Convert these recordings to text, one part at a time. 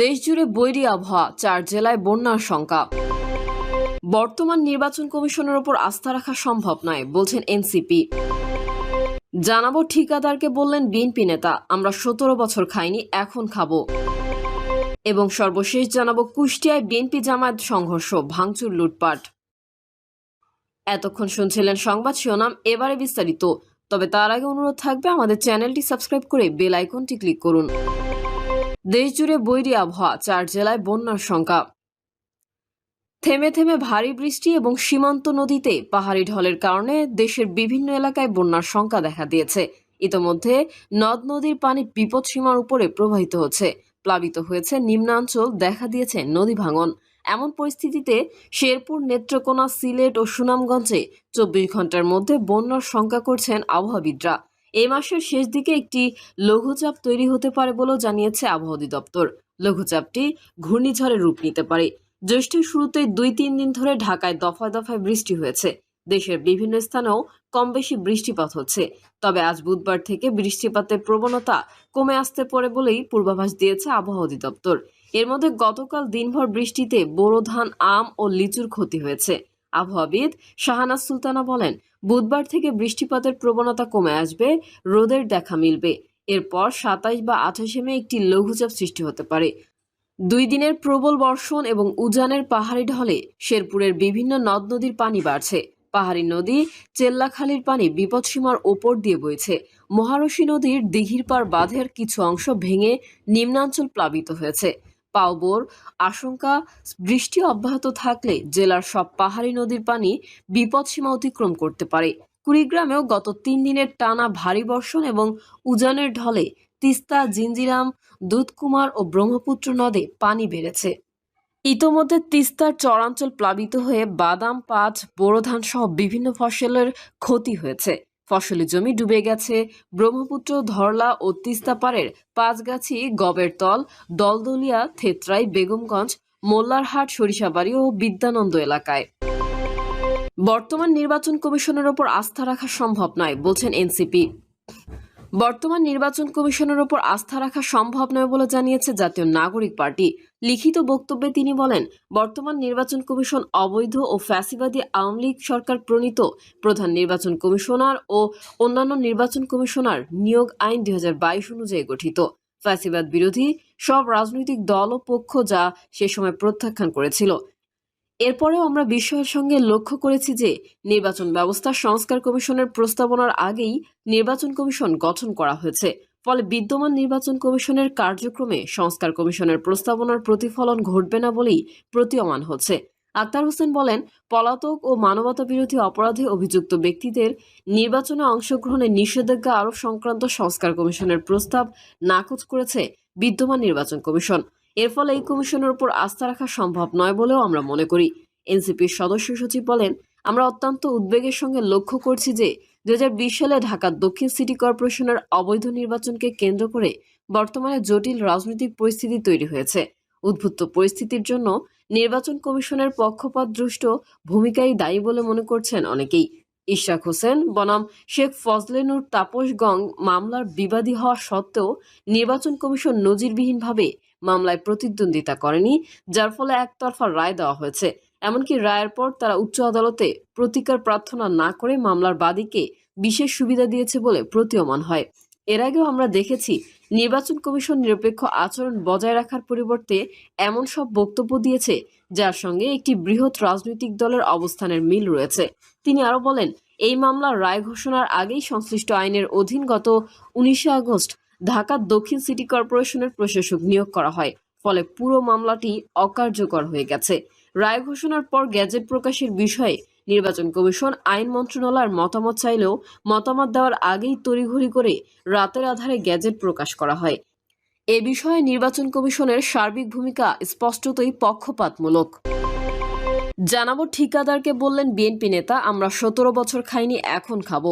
দেশজুড়ে বৈরী আবহাওয়া, চার জেলায় বন্যার শঙ্কা বর্তমান নির্বাচন কমিশনের ওপর আস্থা রাখা সম্ভব নয়, বলছেন এনসিপি। জানাব ঠিকাদারকে বললেন বিএনপি নেতা, আমরা সতেরো বছর খাইনি, এখন খাব। এবং সর্বশেষ জানাব কুষ্টিয়ায় বিএনপি জামায়াত সংঘর্ষ, ভাঙচুর, লুটপাট। এতক্ষণ শুনছিলেন সংবাদ শিরোনাম, এবারে বিস্তারিত। তবে তার আগে অনুরোধ থাকবে আমাদের চ্যানেলটি সাবস্ক্রাইব করে বেল আইকনটি ক্লিক করুন। দেশজুড়ে বৈরী আবহাওয়া, চার জেলায় বন্যার শঙ্কা থেমে থেমে ভারী বৃষ্টি এবং সীমান্ত নদীতে পাহাড়ি ঢলের কারণে দেশের বিভিন্ন এলাকায় বন্যার শঙ্কা দেখা দিয়েছে। ইতোমধ্যে নদ নদীর পানি বিপদসীমার উপরে প্রবাহিত হচ্ছে। প্লাবিত হয়েছে নিম্নাঞ্চল, দেখা দিয়েছে নদী ভাঙন। এমন পরিস্থিতিতে শেরপুর, নেত্রকোনা, সিলেট ও সুনামগঞ্জে চব্বিশ ঘণ্টার মধ্যে বন্যার শঙ্কা করছেন আবহাওয়াবিদরা। এই মাসের শেষ দিকে একটি লঘুচাপ তৈরি হতে পারে বলেও জানিয়েছে আবহাওয়া অধিদপ্তর। লঘুচাপটি ঘূর্ণিঝড়ের রূপ নিতে পারে। জ্যৈষ্ঠের শুরুতে দুই তিন দিন ধরে ঢাকায় দফায় দফায় বৃষ্টি হয়েছে। দেশের বিভিন্ন স্থানেও কম বেশি বৃষ্টিপাত হচ্ছে। তবে আজ বুধবার থেকে বৃষ্টিপাতের প্রবণতা কমে আসতে পারে বলেই পূর্বাভাস দিয়েছে আবহাওয়া অধিদপ্তর। এর মধ্যে গতকাল দিনভর বৃষ্টিতে বোরো ধান, আম ও লিচুর ক্ষতি হয়েছে। আবহাওয়াবিদ শাহানাজ সুলতানা বলেন, বুধবার থেকে বৃষ্টিপাতের প্রবণতা কমে আসবে, রোদের দেখা মিলবে। এরপর সাতাইশ বা আঠাশে মে একটি লঘুচাপ সৃষ্টি হতে পারে। দুই দিনের প্রবল বর্ষণ এবং উজানের পাহাড়ি ঢলে শেরপুরের বিভিন্ন নদ নদীর পানি বাড়ছে। পাহাড়ি নদী চেল্লাখালির পানি বিপদসীমার ওপর দিয়ে বইছে। মহারশী নদীর দিঘির পার বাঁধের কিছু অংশ ভেঙে নিম্নাঞ্চল প্লাবিত হয়েছে। পাওবোর। আশঙ্কা, বৃষ্টি অব্যাহত থাকলে জেলার সব পাহাড়ি নদীর পানি বিপদসীমা অতিক্রম করতে পারে। কুড়িগ্রামেও গত তিন দিনের টানা ভারী বর্ষণ এবং উজানের ঢলে তিস্তা জিঞ্জিরাম দুধকুমার ও ব্রহ্মপুত্র নদে পানি বেড়েছে। ইতোমধ্যে তিস্তার চরাঞ্চল প্লাবিত হয়ে বাদাম, পাট, বোরো ধান সহ বিভিন্ন ফসলের ক্ষতি হয়েছে। ফসলি জমি ডুবে গেছে। ব্রহ্মপুত্র, ধরলা ও তিস্তাপাড়ের পাঁচগাছি পাঁচগাছি গবেরতল দলদলিয়া, থেত্রাই, বেগমগঞ্জ, মোল্লারহাট, সরিষাবাড়ি ও বিদ্যানন্দ এলাকায়। বর্তমান নির্বাচন কমিশনের ওপর আস্থা রাখা সম্ভব নয়, বলছেন এনসিপি। বর্তমান নির্বাচন কমিশনের ওপর আস্থা রাখা সম্ভব নয় বলে জানিয়েছে জাতীয় নাগরিক পার্টি। লিখিত বক্তব্যে তিনি বলেন, বর্তমান নির্বাচন কমিশন অবৈধ ও ফ্যাসিবাদী আওয়ামী লীগ সরকার প্রণীত। প্রধান নির্বাচন কমিশনার ও অন্যান্য নির্বাচন কমিশনার নিয়োগ আইন দুই হাজার বাইশ অনুযায়ী গঠিত। ফ্যাসিবাদ বিরোধী সব রাজনৈতিক দল ও পক্ষ যা সে সময় প্রত্যাখ্যান করেছিল। এরপরেও আমরা বিস্ময়ের সঙ্গে লক্ষ্য করেছি যে নির্বাচন ব্যবস্থা সংস্কার কমিশনের প্রস্তাবনার আগেই নির্বাচন কমিশন গঠন করা হয়েছে। ফলে বিদ্যমান নির্বাচন কমিশনের কার্যক্রমে সংস্কার কমিশনের প্রস্তাবনার প্রতিফলন ঘটবে না বলেই প্রতীয়মান হচ্ছে। আক্তার হোসেন বলেন, পলাতক ও মানবতা বিরোধী অপরাধে অভিযুক্ত ব্যক্তিদের নির্বাচনে অংশগ্রহণে নিষেধাজ্ঞা আরোপ সংক্রান্ত সংস্কার কমিশনের প্রস্তাব নাকচ করেছে বিদ্যমান নির্বাচন কমিশন। এর ফলে এই কমিশনের উপর আস্থা রাখা সম্ভব নয় বলেও আমরা মনে করি। এনসিপির সদস্য সচিব বলেন, আমরা অত্যন্ত উদ্বেগের সঙ্গে লক্ষ্য করছি যে দুই হাজার বিশ সালে ঢাকার দক্ষিণ সিটি কর্পোরেশনের অবৈধ নির্বাচনকে কেন্দ্র করে বর্তমানে জটিল রাজনৈতিক পরিস্থিতি তৈরি হয়েছে। উদ্ভুত পরিস্থিতির জন্য নির্বাচন কমিশনের পক্ষপাত দৃষ্ট ভূমিকাই দায়ী বলে মনে করছেন অনেকেই। ইশরাক হোসেন, বনাম শেখ ফজলেনুর তাপস গং মামলার বিবাদী হওয়া সত্ত্বেও নির্বাচন কমিশন নজিরবিহীনভাবে মামলায় প্রতিদ্বন্দ্বিতা করেনি, যার ফলে একতরফা রায় দেওয়া হয়েছে। এমনকি রায়ের পর তারা উচ্চ আদালতে প্রতিকার প্রার্থনা না করে মামলার বাদীকে বিশেষ সুবিধা দিয়েছে বলে প্রতীয়মান হয়। এর আগেও আমরা দেখেছি নির্বাচন কমিশন নিরপেক্ষ আচরণ বজায় রাখার পরিবর্তে এমন সব বক্তব্য দিয়েছে, যার সঙ্গে একটি বৃহৎ রাজনৈতিক দলের অবস্থানের মিল রয়েছে। তিনি আরও বলেন, এই মামলার রায় ঘোষণার আগেই সংশ্লিষ্ট আইনের অধীন গত উনিশে আগস্ট ঢাকার দক্ষিণ সিটি কর্পোরেশনের প্রশাসক নিয়োগ করা হয়। ফলে পুরো মামলাটি অকার্যকর হয়ে গেছে। রায় ঘোষণার পর গ্যাজেট প্রকাশের বিষয়ে নির্বাচন কমিশন, আইন মন্ত্রণালয়ের মতামত চাইলেও মতামত দেওয়ার আগেই তড়িঘড়ি করে রাতের আধারে গ্যাজেট প্রকাশ করা হয়। এ বিষয়ে নির্বাচন কমিশনের সার্বিক ভূমিকা স্পষ্টতই পক্ষপাতমূলক। জানাব ঠিকাদারকে বললেন বিএনপি নেতা, আমরা সতেরো বছর খাইনি, এখন খাব।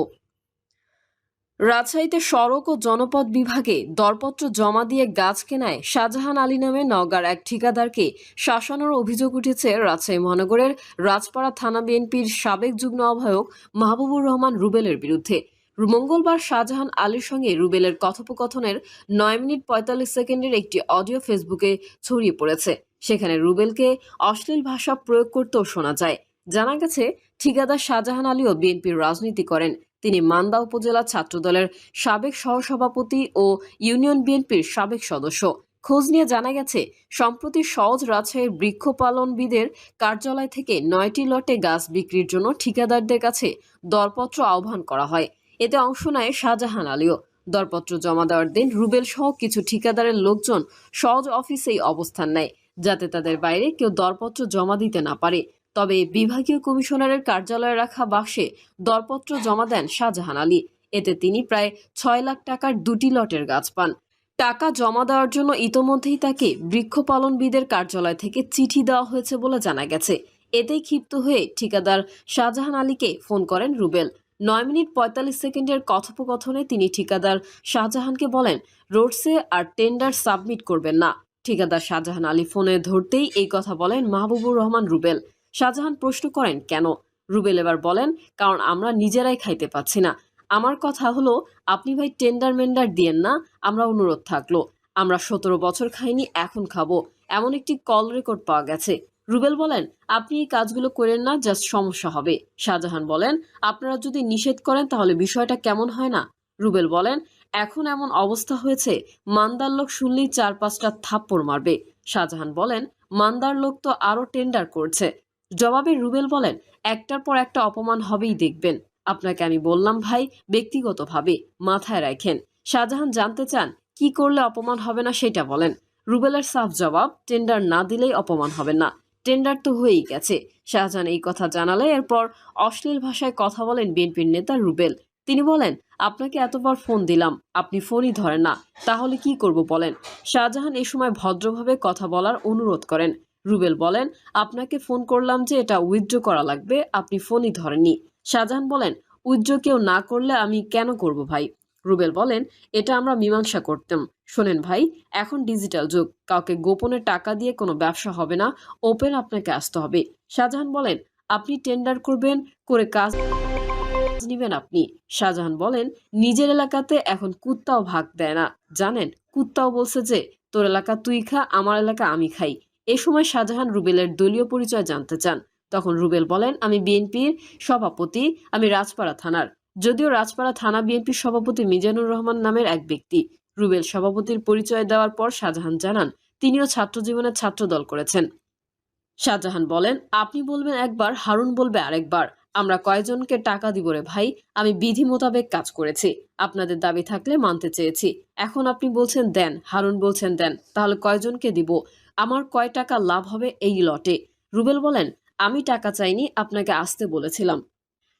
রাজশাহীতে সড়ক ও জনপদ বিভাগে দরপত্র জমা দিয়ে গাছ কেনায় শাহজাহান আলী নামে নওগাঁর এক ঠিকাদারকে শাসানোর অভিযোগ উঠেছে রাজশাহী মহানগরের রাজপাড়া থানা বিএনপির সাবেক যুগ্ম আহ্বায়ক মাহবুবুর রহমান রুবেলের বিরুদ্ধে। মঙ্গলবার শাহজাহান আলীর সঙ্গে রুবেলের কথোপকথনের নয় মিনিট পঁয়তাল্লিশ সেকেন্ডের একটি অডিও ফেসবুকে ছড়িয়ে পড়েছে। সেখানে রুবেলকে অশ্লীল ভাষা প্রয়োগ করতেও শোনা যায়। জানা গেছে, ঠিকাদার শাহজাহান আলীও বিএনপির রাজনীতি করেন। তিনি মান্দা উপজেলা ছাত্রদলের সাবেক সহসভাপতি ও ইউনিয়ন বিএনপির সাবেক সদস্য। খোঁজ নিয়ে জানা গেছে, সম্প্রতি সহজ রাজশাহীর বৃক্ষপালনবিদের কার্যালয় থেকে নয়টি লটে গাছ বিক্রির জন্য ঠিকাদারদের কাছে দরপত্র আহ্বান করা হয়। এতে অংশ নেয় শাহজাহান আলীও। দরপত্র জমা দেওয়ার দিন রুবেল সহ কিছু ঠিকাদারের লোকজন সহজ অফিসেই অবস্থান নেয়, যাতে তাদের বাইরে কেউ দরপত্র জমা দিতে না পারে। তবে বিভাগীয় কমিশনারের কার্যালয়ে রাখা বাক্সে দরপত্র জমা দেন শাহজাহান আলী। এতে তিনি প্রায় ছয় লাখ টাকার দুটি লটের গাছ পান। টাকা জমা দেওয়ার জন্য ইতোমধ্যেই তাকে বৃক্ষপালনবিদের কার্যালয় থেকে চিঠি দেওয়া হয়েছে বলে জানা গেছে। এতেই ক্ষিপ্ত হয়ে ঠিকাদার শাহজাহান আলীকে ফোন করেন রুবেল। নয় মিনিট পঁয়তাল্লিশ সেকেন্ডের কথোপকথনে তিনি ঠিকাদার শাহজাহানকে বলেন, রোডসে আর টেন্ডার সাবমিট করবেন না। ঠিকাদার শাহজাহান আলী ফোনে ধরতেই এই কথা বলেন মাহবুবুর রহমান রুবেল। শাহজাহান প্রশ্ন করেন, কেন? রুবেল এবার বলেন, কারণ আমরা নিজেরাই খাইতে পাচ্ছি না। আমার কথা হলো, আপনি ভাই টেন্ডার মেন্ডার দিয়েন না, আমরা অনুরোধ থাকল। আমরা সতেরো বছর খাইনি, এখন খাব। এমন একটি কল রেকর্ড পাওয়া গেছে। রুবেল বলেন, আপনি এই কাজগুলো করেন না জাস্ট সমস্যা হবে। শাহজাহান বলেন, আপনারা যদি নিষেধ করেন, তাহলে বিষয়টা কেমন হয় না? রুবেল বলেন, এখন এমন অবস্থা হয়েছে, মান্দার লোক শুনলেই চার পাঁচটা থাপ্পড় মারবে। শাহজাহান বলেন, মান্দার লোক তো আরও টেন্ডার করছে। জবাবে রুবেল বলেন, একটার পর একটা অপমান হবেই দেখবেন। আপনাকে আমি বললাম, ভাই, ব্যক্তিগতভাবে মাথায় রাখেন। শাহজাহান জানতে চান, কি করলে অপমান হবে না সেটা বলেন। রুবেলের সাফ জবাব, টেন্ডার না দিলেই অপমান হবে না। টেন্ডার তো হয়েই গেছে। শাহজাহান এই কথা জানালে এরপর অশ্লীল ভাষায় কথা বলেন বিএনপির নেতা রুবেল। তিনি বলেন, আপনাকে এতবার ফোন দিলাম, আপনি ফোনই ধরেন না, তাহলে কি করব বলেন? শাহজাহান এই সময় ভদ্রভাবে কথা বলার অনুরোধ করেন। রুবেল বলেন, আপনাকে ফোন করলাম যে এটা উইথড্র করা লাগবে, আপনি ফোনই ধরেননি। শাহজাহান বলেন, উইথড্র কেউ না করলে আমি কেন করব ভাই? রুবেল বলেন, এটা আমরা মীমাংসা করতাম। শোনেন ভাই, এখন ডিজিটাল যুগ, কাউকে গোপনে টাকা দিয়ে কোনো ব্যবসা হবে না, ওপেন আপনাকে আসতে হবে। শাহজাহান বলেন, আপনি টেন্ডার করবেন, করে কাজ নিবেন আপনি। শাহজাহান বলেন, নিজের এলাকাতে এখন কুত্তাও ভাগ দেয় না। জানেন, কুত্তাও বলছে যে, তোর এলাকা তুই খা, আমার এলাকা আমি খাই। এ সময় শাহজাহান রুবেলের দলীয় পরিচয় জানতে চান। তখন রুবেল বলেন, আমি বিএনপির সভাপতি, আমি রাজপাড়া থানার। যদিও রাজপাড়া থানা বিএনপির সভাপতি মিজানুর রহমান নামের এক ব্যক্তি। রুবেল সভাপতির পরিচয় দেওয়ার পর শাহজাহান জানান, তিনিও ছাত্র জীবনে ছাত্র দল করেছেন। শাহজাহান বলেন, আপনি বলবেন একবার, হারুন বলবে আরেকবার। আমরা কয়জনকে টাকা দিব রে ভাই? আমি বিধি মোতাবেক কাজ করেছি। আপনাদের দাবি থাকলে মানতে চেয়েছি। এখন আপনি বলছেন দেন, হারুন বলছেন দেন। তাহলে কয়জনকে দিব? আমার কয় টাকা লাভ হবে এই লটে। রুবেল বলেন, আমি টাকা চাইনি, আপনাকে আসতে বলেছিলাম।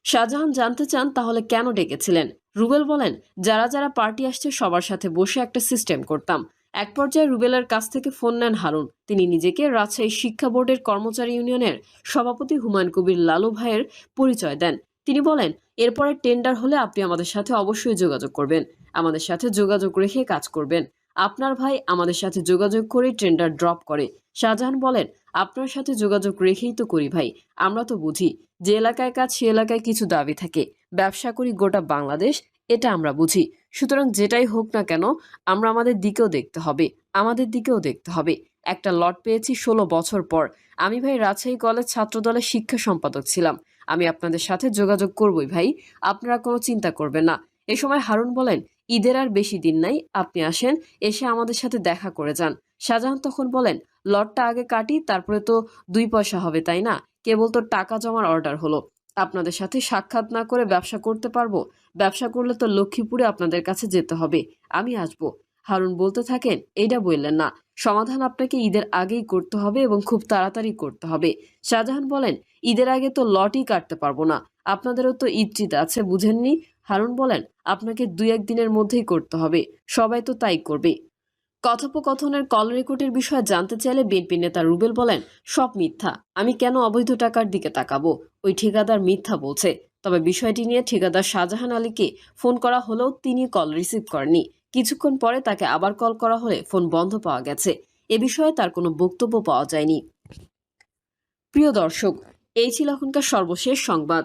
শাহজাহান জানতে চান তাহলে কেন ডেকেছিলেন। রুবেল বলেন, যারা যারা পার্টি আসছে, সবার সাথে বসে একটা সিস্টেম করতাম। এক পর্যায়ে রুবেলের কাছ থেকে ফোন নেন হারুন। তিনি নিজেকে রাজশাহী শিক্ষা বোর্ডের কর্মচারী ইউনিয়নের সভাপতি হুমায়ুন কবির লালু ভাইয়ের পরিচয় দেন। তিনি বলেন, এরপরে টেন্ডার হলে আপনি আমাদের সাথে অবশ্যই যোগাযোগ করবেন। আমাদের সাথে যোগাযোগ রেখে কাজ করবেন। আপনার ভাই আমাদের সাথে যোগাযোগ করে টেন্ডার ড্রপ করে। শাহজাহান বলেন, আপনার সাথে যোগাযোগ রেখেই তো করি ভাই। আমরা তো বুঝি যে এলাকায় কাজ, সে এলাকায় কিছু দাবি থাকে। ব্যবসা করি গোটা বাংলাদেশ, এটা আমরা বুঝি। সুতরাং যেটাই হোক না কেন, আমরা আমাদের দিকেও দেখতে হবে, আমাদের দিকেও দেখতে হবে। একটা লট পেয়েছি ষোলো বছর পর। আমি ভাই রাজশাহী কলেজ ছাত্রদলের শিক্ষা সম্পাদক ছিলাম। আমি আপনাদের সাথে যোগাযোগ করবই ভাই। আপনারা কোনো চিন্তা করবেন না। এ সময় হারুন বলেন ঈদের আর বেশি দিন নাই, আপনি আসেন, এসে আমাদের সাথে দেখা করে যান। শাহজাহান তখন বলেন, লটটা আগে কাটি, তারপরে তো দুই পয়সা হবে, তাই না? কেবল তো টাকা জমার অর্ডার হলো। আপনাদের সাথে সাক্ষাৎ না করে ব্যবসা করতে পারব। ব্যবসা করলে তো লক্ষ্মীপুরে আপনাদের কাছে যেতে হবে। আমি আসব। হারুন বলতে থাকেন এইটা বললেন না। সমাধান আপনাকে ঈদের আগেই করতে হবে এবং খুব তাড়াতাড়ি করতে হবে। শাহজাহান বলেন, ঈদের আগে তো লটই কাটতে পারব না। আপনাদেরও তো ঈদ আছে, বুঝেননি? হারুন বলেন, আপনাকে দুই এক দিনের মধ্যেই করতে হবে। সবাই তো তাই করবে। কথোপকথনের কল রেকর্ডের বিষয়ে জানতে চাইলে বিএনপি নেতা রুবেল বলেন, সব মিথ্যা। আমি কেন অবৈধ টাকার দিকে তাকাবো? ওই ঠিকাদার মিথ্যা বলছে। তবে বিষয়টি নিয়ে ঠিকাদার শাহজাহান আলীকে ফোন করা হলেও তিনি কল রিসিভ করেননি। কিছুক্ষণ পরে তাকে আবার কল করা হলে ফোন বন্ধ পাওয়া গেছে। এ বিষয়ে তার কোনো বক্তব্য পাওয়া যায়নি। প্রিয় দর্শক, এই ছিল এখনকার সর্বশেষ সংবাদ।